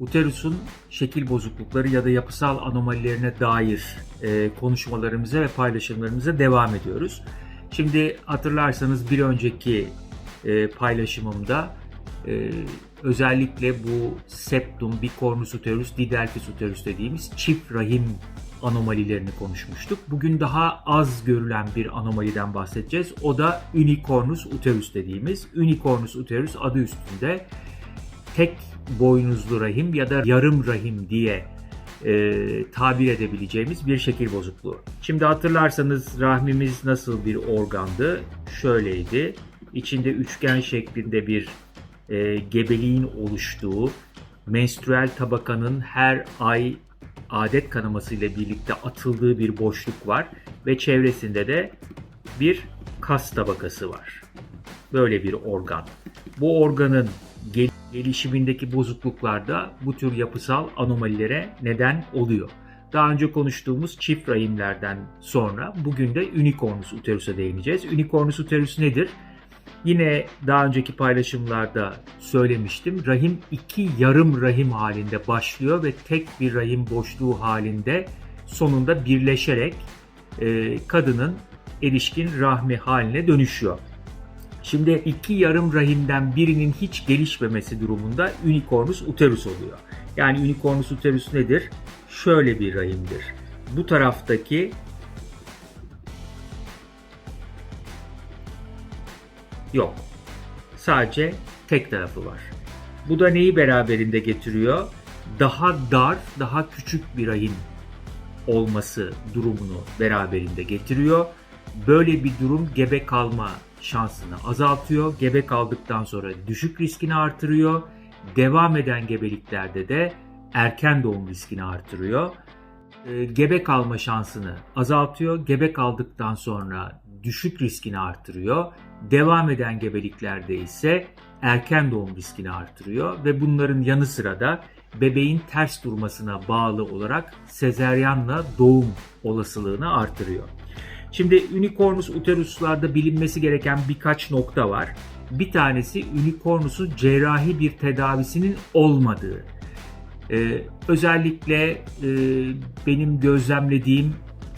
uterusun şekil bozuklukları ya da yapısal anomalilerine dair e, konuşmalarımıza ve paylaşımlarımıza devam ediyoruz. Şimdi hatırlarsanız bir önceki e, paylaşımımda e, özellikle bu septum, bicornus uterus, didelphys uterus dediğimiz çift rahim anomalilerini konuşmuştuk. Bugün daha az görülen bir anomaliden bahsedeceğiz. O da unicornus uterus dediğimiz. Unicornus uterus adı üstünde tek boynuzlu rahim ya da yarım rahim diye e, tabir edebileceğimiz bir şekil bozukluğu. Şimdi hatırlarsanız rahmimiz nasıl bir organdı? Şöyleydi. İçinde üçgen şeklinde bir e, gebeliğin oluştuğu, menstrüel tabakanın her ay adet kanaması ile birlikte atıldığı bir boşluk var ve çevresinde de bir kas tabakası var. Böyle bir organ. Bu organın gel- gelişimindeki bozukluklar da bu tür yapısal anomalilere neden oluyor. Daha önce konuştuğumuz çift rahimlerden sonra bugün de unicornus uterus'a değineceğiz. Unicornus uterus nedir? Yine daha önceki paylaşımlarda söylemiştim. Rahim iki yarım rahim halinde başlıyor ve tek bir rahim boşluğu halinde sonunda birleşerek e, kadının erişkin rahmi haline dönüşüyor. Şimdi iki yarım rahimden birinin hiç gelişmemesi durumunda unicornus uterus oluyor. Yani unicornus uterus nedir? Şöyle bir rahimdir. Bu taraftaki yok. Sadece tek tarafı var. Bu da neyi beraberinde getiriyor? Daha dar, daha küçük bir rahim olması durumunu beraberinde getiriyor. Böyle bir durum gebe kalma şansını azaltıyor. Gebe kaldıktan sonra düşük riskini artırıyor. Devam eden gebeliklerde de erken doğum riskini artırıyor. E, Gebe kalma şansını azaltıyor. Gebe kaldıktan sonra düşük riskini artırıyor. Devam eden gebeliklerde ise erken doğum riskini artırıyor ve bunların yanı sıra da bebeğin ters durmasına bağlı olarak sezeryanla doğum olasılığını artırıyor. Şimdi unicornus uteruslarda bilinmesi gereken birkaç nokta var. Bir tanesi unicornusun cerrahi bir tedavisinin olmadığı. Ee, özellikle e, benim gözlemlediğim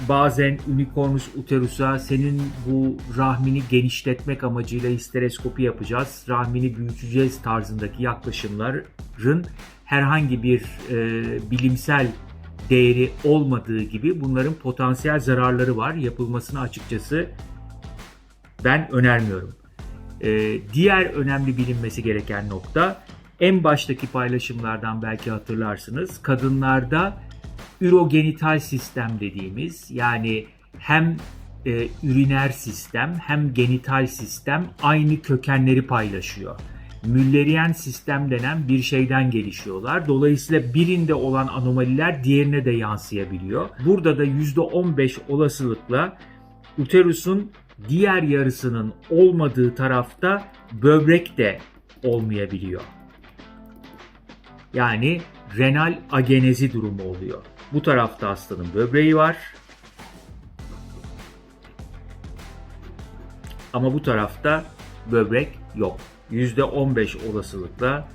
bazen unicornus uterusa senin bu rahmini genişletmek amacıyla histeroskopi yapacağız, rahmini büyüteceğiz tarzındaki yaklaşımların herhangi bir e, bilimsel değeri olmadığı gibi bunların potansiyel zararları var. Yapılmasını açıkçası ben önermiyorum. Ee, diğer önemli bilinmesi gereken nokta en baştaki paylaşımlardan belki hatırlarsınız. Kadınlarda ürogenital sistem dediğimiz yani hem e, üriner sistem hem genital sistem aynı kökenleri paylaşıyor. Müllerian sistem denen bir şeyden gelişiyorlar. Dolayısıyla birinde olan anomaliler diğerine de yansıyabiliyor. Burada da %15 olasılıkla uterusun diğer yarısının olmadığı tarafta böbrek de olmayabiliyor. Yani renal agenezi durumu oluyor. Bu tarafta hastanın böbreği var. Ama bu tarafta böbrek yok. %15 olasılıkla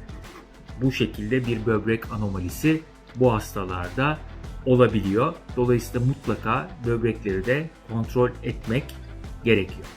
bu şekilde bir böbrek anomalisi bu hastalarda olabiliyor. Dolayısıyla mutlaka böbrekleri de kontrol etmek gerekiyor.